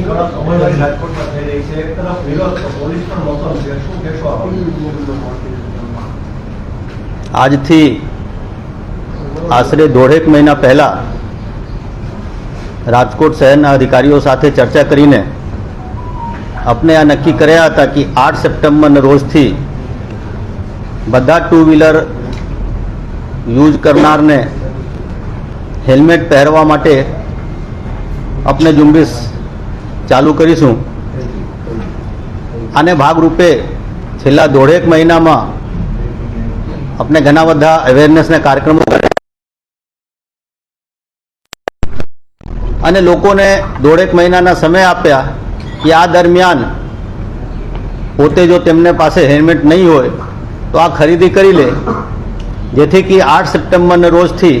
ઘણી કડક અમલવારી રાજકોટમાં થઈ રહી છે એક તરફ વિરોધ તો પોલીસ પણ મોકમ છે શું કહેશો આ બાબતે? આજથી આશરે દોઢેક મહિના પહેલાં રાજકોટ શહેરના અધિકારીઓ સાથે ચર્ચા કરીને આપણે આ નક્કી કર્યા હતા કે આઠ સપ્ટેમ્બરના રોજથી બધા ટુ વ્હીલર યુઝ કરનારને હેલ્મેટ પહેરવા માટે આપણે ઝુંબેશ ચાલુ કરીશું. આને ભાગરૂપે છેલ્લા દોઢેક મહિનામાં આપણે ઘણા બધા અવેરનેસના કાર્યક્રમો અને લોકોને દોઢેક મહિનાના સમય આપ્યા કે આ દરમિયાન પોતે જો તેમને પાસે હેલ્મેટ નહીં હોય, તો આ ખરીદી કરી લે. જેથી કે આઠ સપ્ટેમ્બરના રોજથી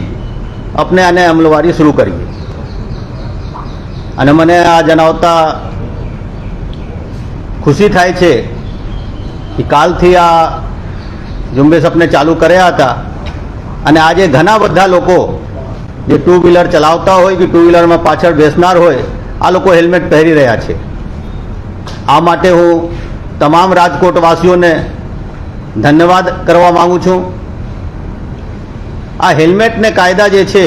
આપણે આને અમલવારી શરૂ કરીએ. અને મને આ જણાવતા ખુશી થાય છે કે કાલથી આ ઝુંબેશ આપણે ચાલુ કર્યા હતા. અને આજે ઘણા બધા લોકો જે ટુ વ્હીલર ચલાવતા હોય કે ટુ વ્હીલરમાં પાછળ બેસનાર હોય, આ લોકો હેલ્મેટ પહેરી રહ્યા છે. આ માટે હું તમામ રાજકોટવાસીઓને ધન્યવાદ કરવા માગું છું. આ હેલ્મેટને કાયદા જે છે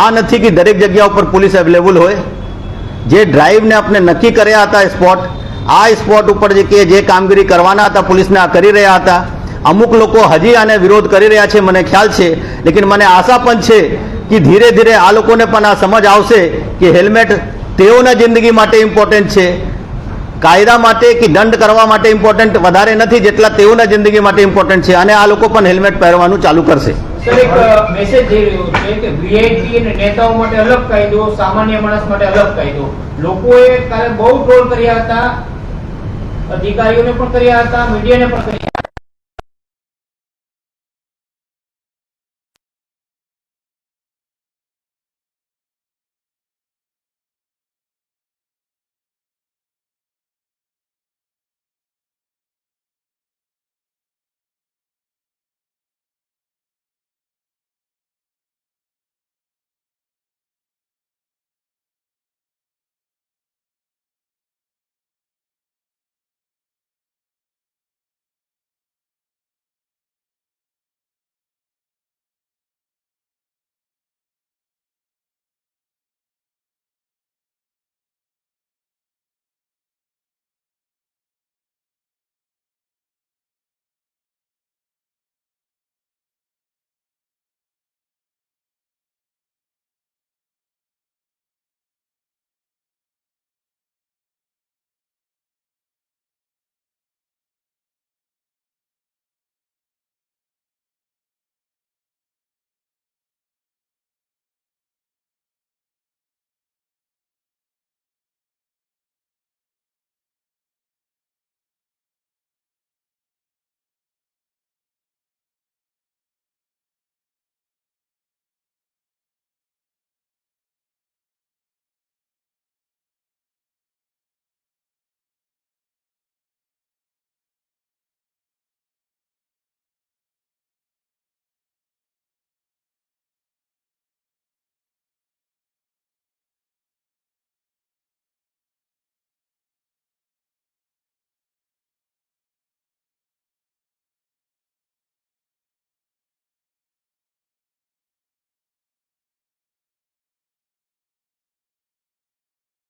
આ નથી કે દરેક જગ્યા ઉપર પોલીસ અવેલેબલ હોય. જે ડ્રાઈવને આપણે નક્કી કર્યા હતા સ્પોટ આ સ્પોટ ઉપર જે કે જે કામગીરી કરવાના હતા, પોલીસને આ કરી રહ્યા હતા. અમુક લોકો હજી આને વિરોધ કરી રહ્યા છે, મને ખ્યાલ છે. લેકિન મને આશા પણ છે કે ધીરે ધીરે આ લોકોને પણ આ સમજ આવશે કે હેલ્મેટ તેઓના જિંદગી માટે ઇમ્પોર્ટન્ટ છે. કાયદા માટે કે દંડ કરવા માટે ઇમ્પોર્ટન્ટ વધારે નથી, જેટલા તેઓના જિંદગી માટે ઇમ્પોર્ટન્ટ છે. અને આ લોકો પણ હેલ્મેટ પહેરવાનું ચાલુ કરશે. મેસેજ જઈ રહ્યો છે કે વીઆઈપી અને નેતાઓ માટે અલગ કાયદો, સામાન્ય માણસ માટે અલગ કાયદો. લોકોએ કાલે બહુ ટ્રોલ કર્યા હતા, અધિકારીઓને પણ કર્યા હતા મીડિયાને પણ કર્યા